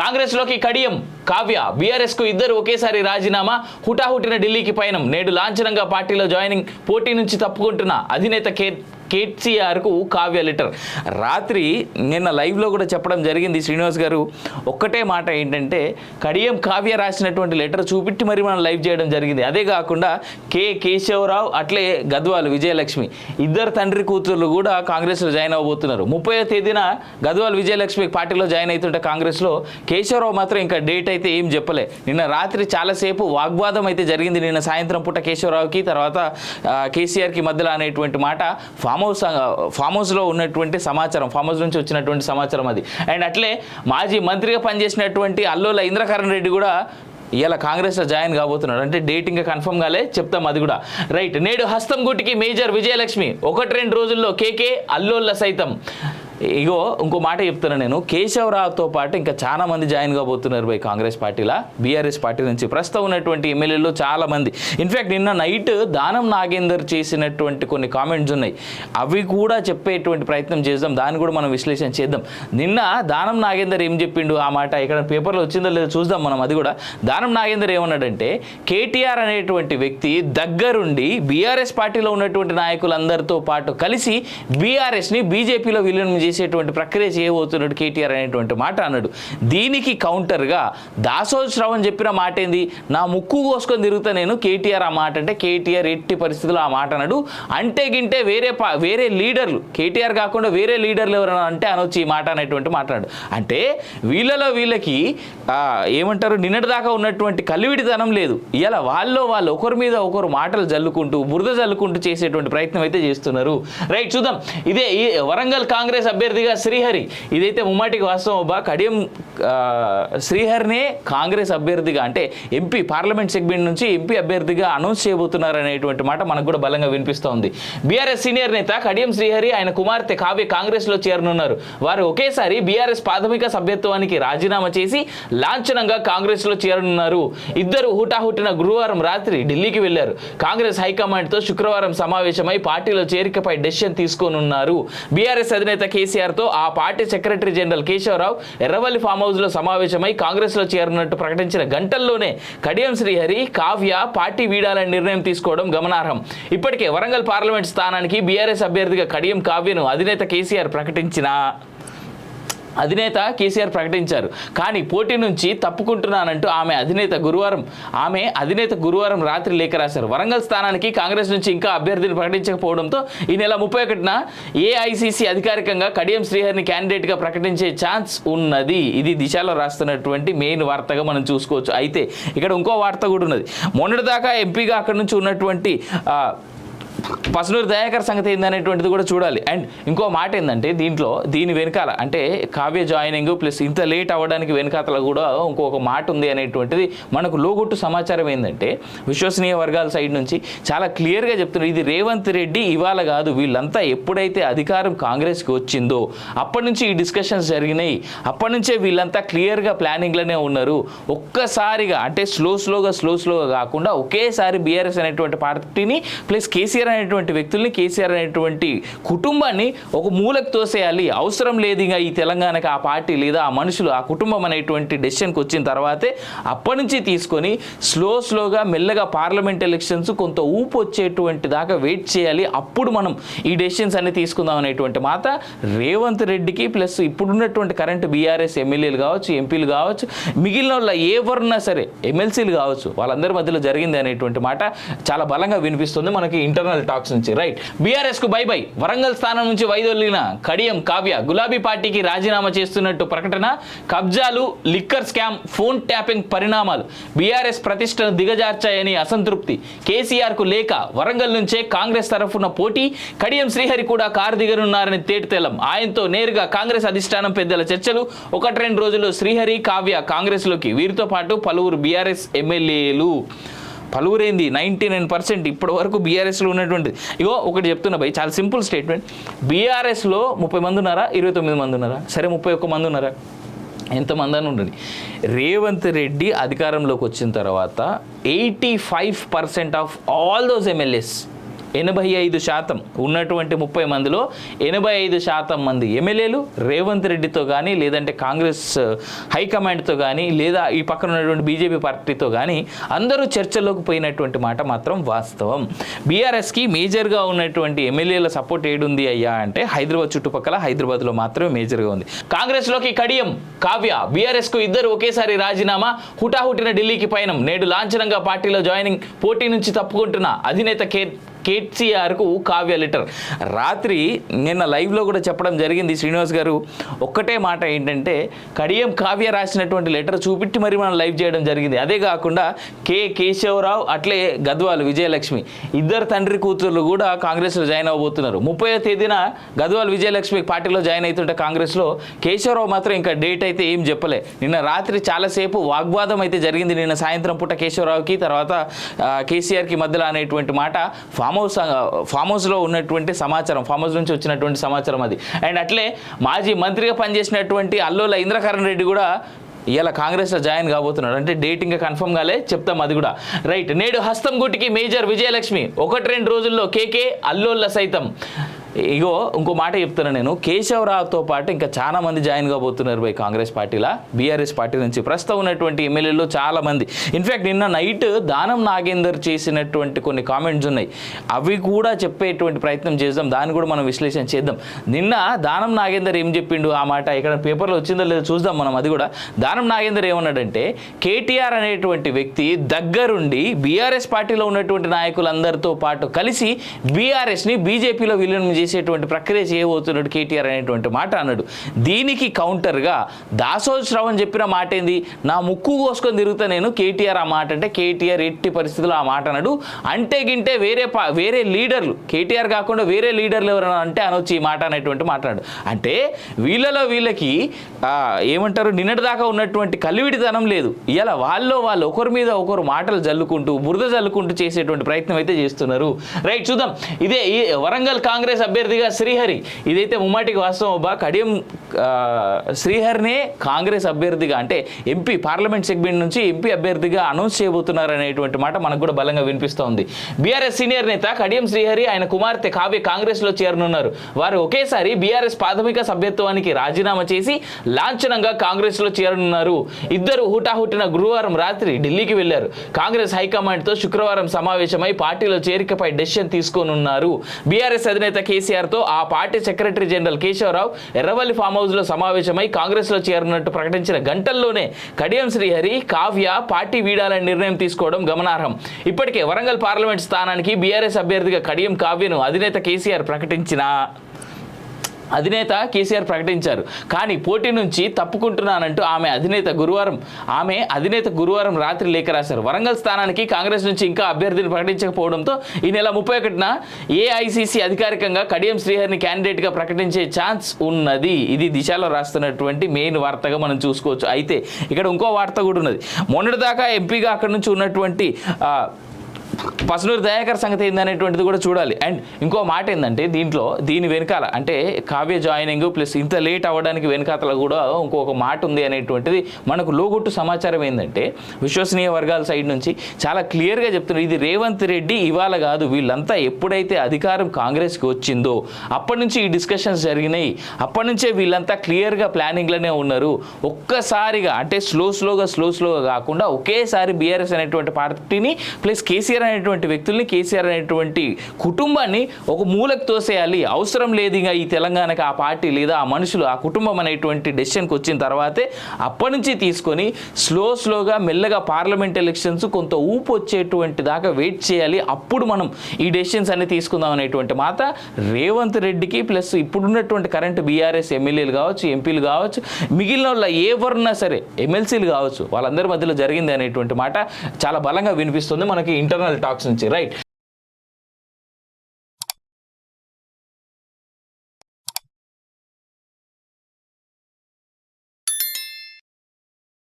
కాంగ్రెస్లోకి కడియం. కావ్య బీఆర్ఎస్కు ఇద్దరు ఒకేసారి రాజీనామా. హుటాహుటిన ఢిల్లీకి పయనం. నేడు లాంఛనంగా పార్టీలో జాయినింగ్ పోటీ నుంచి తప్పుకుంటున్న అధినేత కే కేసీఆర్కు కావ్య లెటర్. రాత్రి నిన్న లైవ్లో కూడా చెప్పడం జరిగింది శ్రీనివాస్ గారు. ఒక్కటే మాట ఏంటంటే కడియం కావ్య రాసినటువంటి లెటర్ చూపెట్టి మరి మనం లైవ్ చేయడం జరిగింది. అదే కాకుండా కె. కేశవరావు అట్లే గద్వాలు విజయలక్ష్మి. ఇద్దరు తండ్రి కూతుర్లు కూడా కాంగ్రెస్లో జాయిన్ అవ్వబోతున్నారు. ముప్పై తేదీన గద్వాల్ విజయలక్ష్మి పార్టీలో జాయిన్ అవుతుంటే కాంగ్రెస్లో కేశవరావు మాత్రం ఇంకా డేట్ అయితే ఏం చెప్పలే. నిన్న రాత్రి చాలాసేపు వాగ్వాదం అయితే జరిగింది. నిన్న సాయంత్రం పూట కేశవరావుకి తర్వాత కేసీఆర్కి మధ్యలో అనేటువంటి మాట ఫామ్ ఫామ్ హౌస్ ఫామ్ హౌస్లో ఉన్నటువంటి సమాచారం ఫామ్ హౌస్ నుంచి వచ్చినటువంటి సమాచారం అది. అండ్ అట్లే మాజీ మంత్రిగా పనిచేసినటువంటి అల్లోల ఇంద్రకరణ్ రెడ్డి కూడా ఇలా కాంగ్రెస్లో జాయిన్ కాబోతున్నాడు. అంటే డేట్ ఇంకా కన్ఫర్మ్ కాలే చెప్తాం అది కూడా. రైట్ నేడు హస్తం గుటికి మేజర్ విజయలక్ష్మి. ఒకటి రెండు రోజుల్లో కేకే అల్లోళ్ళ సైతం. ఇగో ఇంకో మాట చెప్తున్నా నేను. కేశవరావుతో పాటు ఇంకా చాలా మంది జాయిన్ కాబోతున్నారు బై కాంగ్రెస్ పార్టీలా. బీఆర్ఎస్ పార్టీ నుంచి ప్రస్తుతం ఉన్నటువంటి ఎమ్మెల్యేలు చాలా మంది. ఇన్ఫ్యాక్ట్ నిన్న నైట్ దానం నాగేందర్ చేసినటువంటి కొన్ని కామెంట్స్ ఉన్నాయి. అవి కూడా చెప్పేటువంటి ప్రయత్నం చేద్దాం. దాన్ని కూడా మనం విశ్లేషణ చేద్దాం. నిన్న దానం నాగేందర్ ఏం చెప్పిండు? ఆ మాట ఇక్కడ పేపర్లో వచ్చిందో లేదో చూద్దాం మనం అది కూడా. దానం నాగేందర్ ఏమన్నాడంటే కేటీఆర్ అనేటువంటి వ్యక్తి దగ్గరుండి బీఆర్ఎస్ పార్టీలో ఉన్నటువంటి నాయకులందరితో పాటు కలిసి బీఆర్ఎస్ని బీజేపీలో విలీనం చేసేటువంటి ప్రక్రియ చేయబోతున్నాడు కేటీఆర్ అనేటువంటి మాట అన్నాడు. దీనికి కౌంటర్గా దాసోజు చెప్పిన మాట ఏంది నా ముక్కు కోసుకొని తిరుగుతా నేను కేటీఆర్ ఆ మాట అంటే కేటీఆర్ ఎట్టి పరిస్థితుల్లో ఆ మాట అన్నాడు. అంటే గింటే వేరే పా వేరే లీడర్లు కేటీఆర్ కాకుండా వేరే లీడర్లు ఎవరైనా అంటే అనొచ్చి ఈ మాట అనేటువంటి మాట్లాడు అంటే వీళ్ళలో వీళ్ళకి ఏమంటారు ఏమంటారు నిన్నటిదాకా ఉన్నటువంటి కలివిడితనం లేదు. ఇలా వాళ్ళలో వాళ్ళు ఒకరి మీద ఒకరు మాటలు జల్లుకుంటూ బురద జల్లుకుంటూ చేసేటువంటి ప్రయత్నం అయితే చేస్తున్నారు. రైట్ చూద్దాం. ఇదే ఈ వరంగల్ కాంగ్రెస్ అభ్యర్థిగా శ్రీహరి. ఇదైతే ముమ్మాటికి వాస్తవం. బా కడియం శ్రీహరినే కాంగ్రెస్ అభ్యర్థిగా అంటే ఎంపీ పార్లమెంట్ సెగ్మెంట్ నుంచి ఎంపీ అభ్యర్థిగా అనౌన్స్ చేయబోతున్నారు అనేటువంటి మాట మనకు కూడా బలంగా వినిపిస్తూ ఉంది. బీఆర్ఎస్ సీనియర్ నేత కడియం శ్రీహరి ఆయన కుమార్తె కావ్య కాంగ్రెస్లో చేరనున్నారు. వారు ఒకేసారి బీఆర్ఎస్ ప్రాథమిక సభ్యత్వానికి రాజీనామా చేసి లాంఛనంగా కాంగ్రెస్లో చేరనున్నారు. ఇద్దరు హుటాహుటిన గురువారం రాత్రి ఢిల్లీకి వెళ్ళారు కాంగ్రెస్ హైకమాండ్తో శుక్రవారం సమావేశమై పార్టీలో చేరికపై డెసిషన్ తీసుకోనున్నారు. బీఆర్ఎస్ అధినేత కేసీఆర్తో ఆ party secretary general Keshavarao Erravalli farm హౌస్లో సమావేశమై కాంగ్రెస్లో చేరనున్నట్టు ప్రకటించిన గంటల్లోనే కడియం శ్రీహరి కావ్య పార్టీ వీడాలని నిర్ణయం తీసుకోవడం గమనార్హం. ఇప్పటికే వరంగల్ పార్లమెంట్ స్థానానికి బీఆర్ఎస్ అభ్యర్థిగా కడియం కావ్యను అధినేత కేసీఆర్ ప్రకటించిన. అధినేత కేసీఆర్ ప్రకటించారు. కానీ పోటీ నుంచి తప్పుకుంటున్నానంటూ ఆమె అధినేత గురువారం ఆమె అధినేత గురువారం రాత్రి లేఖ రాశారు. వరంగల్ స్థానానికి కాంగ్రెస్ నుంచి ఇంకా అభ్యర్థిని ప్రకటించకపోవడంతో ఈ నెల ముప్పై ఒకటిన ఏఐసిసి అధికారికంగా కడియం శ్రీహరిని క్యాండిడేట్గా ప్రకటించే ఛాన్స్ ఉన్నది. ఇది దిశలో రాస్తున్నటువంటి మెయిన్ వార్తగా మనం చూసుకోవచ్చు. అయితే ఇక్కడ ఇంకో వార్త కూడా ఉన్నది. మొన్నటిదాకా ఎంపీగా అక్కడ నుంచి ఉన్నటువంటి పసునూరు దయాకర్ సంగతి ఏందనేటువంటిది కూడా చూడాలి. అండ్ ఇంకో మాట ఏంటంటే దీంట్లో దీని వెనకాల అంటే కావ్య జాయినింగ్ ప్లస్ ఇంత లేట్ అవ్వడానికి వెనకాతల కూడా ఇంకొక మాట ఉంది అనేటువంటిది మనకు లోగొట్టు సమాచారం ఏంటంటే విశ్వసనీయ వర్గాల సైడ్ నుంచి చాలా క్లియర్గా చెప్తున్నారు. ఇది రేవంత్ రెడ్డి ఇవాళ కాదు. వీళ్ళంతా ఎప్పుడైతే అధికారం కాంగ్రెస్కి వచ్చిందో అప్పటి నుంచి ఈ డిస్కషన్స్ జరిగినాయి. అప్పటి నుంచే వీళ్ళంతా క్లియర్గా ప్లానింగ్లోనే ఉన్నారు. ఒక్కసారిగా అంటే స్లో స్లోగా స్లో స్లోగా కాకుండా ఒకేసారి బీఆర్ఎస్ అనేటువంటి పార్టీని ప్లస్ కేసీఆర్ అనేటువంటి వ్యక్తుల్ని కేసీఆర్ అనేటువంటి కుటుంబాన్ని ఒక మూలకు తోసేయాలి. అవసరం లేదు ఇంకా ఈ తెలంగాణకి ఆ పార్టీ లేదా ఆ మనుషులు ఆ కుటుంబం అనేటువంటి డెసిషన్కి వచ్చిన తర్వాతే అప్పటి నుంచి తీసుకొని స్లో స్లోగా మెల్లగా పార్లమెంట్ ఎలక్షన్స్ కొంత ఊపు వచ్చేటువంటి దాకా వెయిట్ చేయాలి. అప్పుడు మనం ఈ డెసిషన్స్ అన్ని తీసుకుందాం అనేటువంటి మాట రేవంత్ రెడ్డికి ప్లస్ ఇప్పుడున్నటువంటి కరెంట్ బీఆర్ఎస్ ఎమ్మెల్యేలు కావచ్చు ఎంపీలు కావచ్చు మిగిలిన వాళ్ళ ఎవరున్నా సరే ఎమ్మెల్సీలు కావచ్చు వాళ్ళందరి మధ్యలో జరిగింది అనేటువంటి మాట చాలా బలంగా వినిపిస్తుంది. మనకి ఇంటర్నల్ టాక్స్ నుంచి. రైట్ బీఆర్ఎస్కు బై బై వరంగల్ స్థానం నుంచి వైదొల్లిన కడియం కావ్య గులాబీ పార్టీకి రాజీనామా చేస్తున్నట్టు ప్రకటన కబ్జాలు లిక్కర్ స్కామ్ ఫోన్ ట్యాపింగ్ పరిణామాలు. బీఆర్ఎస్ ప్రతిష్టను దిగజార్చాయని అసంతృప్తి. కేసీఆర్కు లేక వరంగల్ నుంచే కాంగ్రెస్ తరఫున పోటీ కడియం శ్రీహరి కూడా కారు దిగనున్నారని తేటతెల్లం ఆయనతో నేరుగా కాంగ్రెస్ అధిష్టానం పెద్దల చర్చలు. ఒకటి రెండు రోజుల్లో శ్రీహరి కావ్య కాంగ్రెస్లోకి. వీరితో పాటు పలువురు బీఆర్ఎస్ ఎమ్మెల్యేలు. పలువురైంది. నైంటీ నైన్ పర్సెంట్ ఇప్పటి వరకు బీఆర్ఎస్లో ఉన్నటువంటి. ఇగో ఒకటి చెప్తున్నా భయ్ చాలా సింపుల్ స్టేట్మెంట్. బీఆర్ఎస్లో ముప్పై మంది ఉన్నారా? ఇరవై తొమ్మిది మంది ఉన్నారా? సరే ముప్పై ఒక్క మంది ఉన్నారా? ఎంతమంది అని ఉండండి రేవంత్ రెడ్డి అధికారంలోకి వచ్చిన తర్వాత eighty five percent of all those MLAs ఎనభై ఐదు శాతం ఉన్నటువంటి ముప్పై మందిలో ఎనభై ఐదు శాతం మంది ఎమ్మెల్యేలు రేవంత్ రెడ్డితో కానీ లేదంటే కాంగ్రెస్ హైకమాండ్తో కానీ లేదా ఈ పక్కన ఉన్నటువంటి బీజేపీ పార్టీతో కానీ అందరూ చర్చలోకి పోయినటువంటి మాట మాత్రం వాస్తవం. బీఆర్ఎస్కి మేజర్గా ఉన్నటువంటి ఎమ్మెల్యేల సపోర్ట్ ఏడుంది అయ్యా అంటే హైదరాబాద్ చుట్టుపక్కల హైదరాబాద్లో మాత్రమే మేజర్గా ఉంది. కాంగ్రెస్లోకి కడియం కావ్య బీఆర్ఎస్కు ఇద్దరు ఒకేసారి రాజీనామా హుటాహుటిన ఢిల్లీకి పయనం నేడు లాంఛనంగా పార్టీలో జాయినింగ్ పోటీ నుంచి తప్పుకుంటున్న అధినేత కే కేసీఆర్కు కావ్య లెటర్. రాత్రి నిన్న లైవ్లో కూడా చెప్పడం జరిగింది శ్రీనివాస్ గారు. ఒక్కటే మాట ఏంటంటే కడియం కావ్య రాసినటువంటి లెటర్ చూపెట్టి మరి మనం లైవ్ చేయడం జరిగింది. అదే కాకుండా కె. కేశవరావు అట్లే గద్వాలు విజయలక్ష్మి. ఇద్దరు తండ్రి కూతుర్లు కూడా కాంగ్రెస్లో జాయిన్ అవ్వబోతున్నారు ముప్పై తేదీన గద్వాల్ విజయలక్ష్మి పార్టీలో జాయిన్ అవుతుంటే కాంగ్రెస్లో కేశవరావు మాత్రం ఇంకా డేట్ అయితే ఏం చెప్పలే. నిన్న రాత్రి చాలాసేపు వాగ్వాదం అయితే జరిగింది. నిన్న సాయంత్రం పూట కేశవరావుకి తర్వాత కేసీఆర్కి మధ్యలో అనేటువంటి మాట ఫామ్ హౌస్ ఫామ్ హౌస్లో ఉన్నటువంటి సమాచారం ఫామ్ హౌస్ నుంచి వచ్చినటువంటి సమాచారం అది. అండ్ అట్లే మాజీ మంత్రిగా పనిచేసినటువంటి అల్లోల ఇంద్రకరణ్ రెడ్డి కూడా ఇలా కాంగ్రెస్లో జాయిన్ కాబోతున్నాడు. అంటే డేట్ ఇంకా కన్ఫర్మ్ కాలే చెప్తాం అది కూడా. రైట్ నేడు హస్తం గుటికి మేజర్ విజయలక్ష్మి. ఒకటి రెండు రోజుల్లో కేకే అల్లోళ్ళ సైతం. ఇగో ఇంకో మాట చెప్తున్నా నేను. కేశవరావుతో పాటు ఇంకా చాలా మంది జాయిన్ కాబోతున్నారు బై కాంగ్రెస్ పార్టీలా. బీఆర్ఎస్ పార్టీ నుంచి ప్రస్తుతం ఉన్నటువంటి ఎమ్మెల్యేలు చాలా మంది. ఇన్ఫ్యాక్ట్ నిన్న నైట్ దానం నాగేందర్ చేసినటువంటి కొన్ని కామెంట్స్ ఉన్నాయి. అవి కూడా చెప్పేటువంటి ప్రయత్నం చేద్దాం. దాన్ని కూడా మనం విశ్లేషణ చేద్దాం. నిన్న దానం నాగేందర్ ఏం చెప్పిండు? ఆ మాట ఇక్కడ పేపర్లో వచ్చిందో లేదో చూద్దాం మనం. అది కూడా దానం నాగేందర్ ఏమన్నాడంటే కేటీఆర్ అనేటువంటి వ్యక్తి దగ్గరుండి బీఆర్ఎస్ పార్టీలో ఉన్నటువంటి నాయకులందరితో పాటు కలిసి బీఆర్ఎస్ని బీజేపీలో విలీనం చేసేటువంటి ప్రక్రియ చేయబోతున్నాడు కేటీఆర్ అనేటువంటి మాట అన్నాడు. దీనికి కౌంటర్గా దాసోజు శ్రవణ్ చెప్పిన మాట ఏంది? నా ముక్కు కోసుకొని తిరుగుతా నేను కేటీఆర్ ఆ మాట అంటే కేటీఆర్ ఎట్టి పరిస్థితుల్లో ఆ మాట అన్నాడు. అంటే గింటే వేరే పా వేరే లీడర్లు కేటీఆర్ కాకుండా వేరే లీడర్లు ఎవరైనా అంటే అనొచ్చి ఈ మాట అనేటువంటి మాట్లాడు అంటే వీళ్ళలో వీళ్ళకి ఏమంటారు నిన్నటి దాకా ఉన్నటువంటి కలివిడితనం లేదు. ఇలా వాళ్ళలో వాళ్ళు ఒకరి మీద ఒకరు మాటలు జల్లుకుంటూ బురద జల్లుకుంటూ చేసేటువంటి ప్రయత్నం అయితే చేస్తున్నారు. రైట్ చూద్దాం. ఇదే వరంగల్ కాంగ్రెస్ అభ్యర్థిగా శ్రీహరి. ఇదైతే ముమ్మాటికి వాస్తవం అబ్బా. కడియం శ్రీహరినే కాంగ్రెస్ అభ్యర్థిగా అంటే ఎంపీ పార్లమెంట్ సెగ్మెంట్ నుంచి ఎంపీ అభ్యర్థిగా అనౌన్స్ చేయబోతున్నారు అనేటువంటి మాట మనకు కూడా బలంగా వినిపిస్తోంది బీఆర్ఎస్ సీనియర్ నేత కడియం శ్రీహరి ఆయన కుమార్తె కావ్య కాంగ్రెస్లో చేరనున్నారు. వారు ఒకేసారి బీఆర్ఎస్ ప్రాథమిక సభ్యత్వానికి రాజీనామా చేసి లాంఛనంగా కాంగ్రెస్లో చేరనున్నారు. ఇద్దరు హుటాహుటిన గురువారం రాత్రి ఢిల్లీకి వెళ్ళారు కాంగ్రెస్ హైకమాండ్తో శుక్రవారం సమావేశమై పార్టీలో చేరికపై డెసిషన్ తీసుకోనున్నారు. బీఆర్ఎస్ అధినేత కేసీఆర్తో ఆ party secretary general Keshavarao Erravalli farm హౌస్లో సమావేశమై కాంగ్రెస్లో చేరనున్నట్టు ప్రకటించిన గంటల్లోనే కడియం శ్రీహరి కావ్య పార్టీ వీడాలని నిర్ణయం తీసుకోవడం గమనార్హం. ఇప్పటికే వరంగల్ పార్లమెంట్ స్థానానికి బీఆర్ఎస్ అభ్యర్థిగా కడియం కావ్యను అధినేత కేసీఆర్ ప్రకటించిన. అధినేత కేసీఆర్ ప్రకటించారు. కానీ పోటీ నుంచి తప్పుకుంటున్నానంటూ ఆమె అధినేత గురువారం ఆమె అధినేత గురువారం రాత్రి లేఖ రాశారు. వరంగల్ స్థానానికి కాంగ్రెస్ నుంచి ఇంకా అభ్యర్థిని ప్రకటించకపోవడంతో ఈ నెల ముప్పై ఒకటిన ఏఐసిసి అధికారికంగా కడియం శ్రీహరిని క్యాండిడేట్గా ప్రకటించే ఛాన్స్ ఉన్నది. ఇది దిశలో రాస్తున్నటువంటి మెయిన్ వార్తగా మనం చూసుకోవచ్చు. అయితే ఇక్కడ ఇంకో వార్త కూడా ఉన్నది. మొన్నటిదాకా ఎంపీగా అక్కడ నుంచి ఉన్నటువంటి పసునూరు దయాకర్ సంగతి ఏందనేటువంటిది కూడా చూడాలి. అండ్ ఇంకో మాట ఏంటంటే దీంట్లో దీని వెనకాల అంటే కావ్య జాయినింగ్ ప్లస్ ఇంత లేట్ అవ్వడానికి వెనకాతల కూడా ఇంకొక మాట ఉంది అనేటువంటిది మనకు లోగొట్టు సమాచారం ఏంటంటే విశ్వసనీయ వర్గాల సైడ్ నుంచి చాలా క్లియర్గా చెప్తున్నారు. ఇది రేవంత్ రెడ్డి ఇవాళ కాదు వీళ్ళంతా ఎప్పుడైతే అధికారం కాంగ్రెస్కి వచ్చిందో అప్పటి నుంచి ఈ డిస్కషన్స్ జరిగినాయి. అప్పటి నుంచే వీళ్ళంతా క్లియర్గా ప్లానింగ్లోనే ఉన్నారు. ఒక్కసారిగా అంటే స్లో స్లోగా స్లో స్లోగా కాకుండా ఒకేసారి బీఆర్ఎస్ అనేటువంటి పార్టీని ప్లస్ కేసీఆర్ అనేటువంటి వ్యక్తుల్ని కేసీఆర్ అనేటువంటి కుటుంబాన్ని ఒక మూలకు తోసేయాలి. అవసరం లేదు ఇంకా ఈ తెలంగాణకి ఆ పార్టీ లేదా ఆ మనుషులు ఆ కుటుంబం అనేటువంటి డెసిషన్కి వచ్చిన తర్వాతే అప్పటి నుంచి తీసుకొని స్లో స్లోగా మెల్లగా పార్లమెంట్ ఎలక్షన్స్ కొంత ఊపు వచ్చేటువంటి దాకా వెయిట్ చేయాలి. అప్పుడు మనం ఈ డెసిషన్స్ అన్ని తీసుకుందాం అనేటువంటి మాట రేవంత్ రెడ్డికి ప్లస్ ఇప్పుడున్నటువంటి కరెంట్ బీఆర్ఎస్ ఎమ్మెల్యేలు కావచ్చు ఎంపీలు కావచ్చు మిగిలిన వాళ్ళ ఎవరున్నా సరే ఎమ్మెల్సీలు కావచ్చు వాళ్ళందరి మధ్యలో జరిగింది అనేటువంటి మాట చాలా బలంగా వినిపిస్తుంది. మనకి ఇంటర్నల్ టాక్స్ నుంచి రైట్